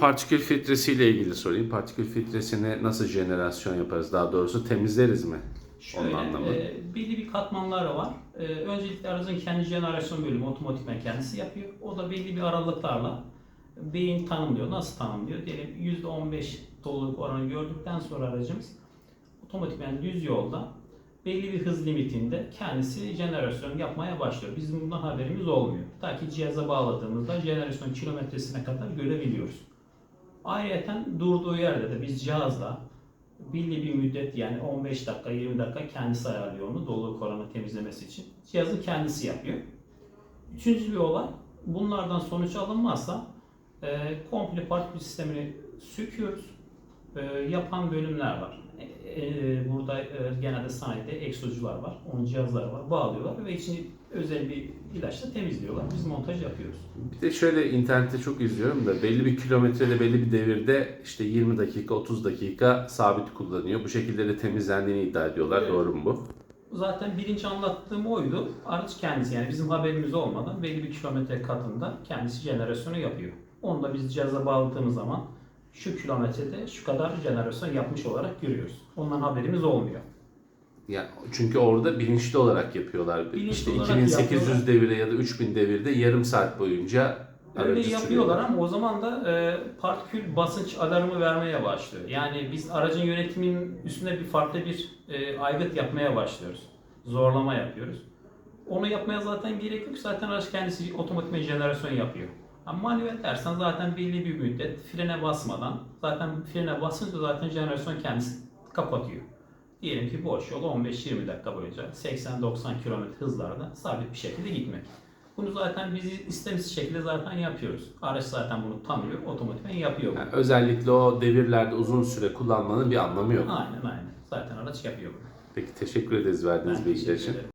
partikül filtresiyle ilgili sorayım. Partikül filtresini nasıl jenerasyon yaparız? Daha doğrusu temizleriz mi? Şöyle, Onun anlamı. e, belli bir katmanları var. E, öncelikle aracın kendi jenerasyon bölümü otomatikman kendisi yapıyor. O da belli bir aralıklarla beyin tanımlıyor. Nasıl tanımlıyor? Diyelim %15 doluluk oranı gördükten sonra aracımız otomatikman düz yolda belli bir hız limitinde kendisi jenerasyon yapmaya başlıyor. Bizim bundan haberimiz olmuyor. Ta ki cihaza bağladığımızda jenerasyon kilometresine kadar görebiliyoruz. Ayrıca durduğu yerde de biz cihazla belli bir müddet yani 15 dakika 20 dakika kendisi ayarlıyor onu doluluk oranı temizlemesi için. Cihazı kendisi yapıyor. Üçüncü bir olay bunlardan sonuç alınmazsa e, komple partikül sistemini söküyoruz. E, yapan bölümler var. E, e, burada e, genelde sanayide egzocular var. Onun cihazları var. Bağlıyorlar ve içini özel bir ilaçla temizliyorlar. Biz montaj yapıyoruz. Bir de şöyle internette çok izliyorum da belli bir kilometrede belli bir devirde işte 20 dakika 30 dakika sabit kullanıyor. Bu şekilde de temizlendiğini iddia ediyorlar. Evet. Doğru mu bu? Zaten birinci anlattığım oydu. Araç kendisi yani bizim haberimiz olmadan belli bir kilometre katında kendisi jenerasyonu yapıyor. Onu da biz cihaza bağladığımız zaman şu kilometrede şu kadar jenerasyon yapmış olarak görüyoruz. Ondan haberimiz olmuyor. Ya çünkü orada bilinçli olarak yapıyorlar. Bilinçli işte olarak 2800 yapıyorlar. devire ya da 3000 devirde yarım saat boyunca Öyle yapıyorlar sürüyorlar. ama o zaman da e, partikül basınç alarmı vermeye başlıyor. Yani biz aracın yönetiminin üstüne bir farklı bir e, aygıt yapmaya başlıyoruz. Zorlama yapıyoruz. Onu yapmaya zaten gerek yok. Zaten araç kendisi otomatik jenerasyon yapıyor. Ama manuel dersen zaten belli bir müddet frene basmadan zaten frene basınca zaten jenerasyon kendisi kapatıyor. Diyelim ki boş yol 15-20 dakika boyunca 80-90 km hızlarda sabit bir şekilde gitmek. Bunu zaten biz istemsiz şekilde zaten yapıyoruz. Araç zaten bunu tanıyor, otomatikman yapıyor. bunu. Yani özellikle o devirlerde uzun süre kullanmanın bir anlamı yok. Aynen aynen. Zaten araç yapıyor bunu. Peki teşekkür ederiz verdiğiniz bilgiler için. ederim.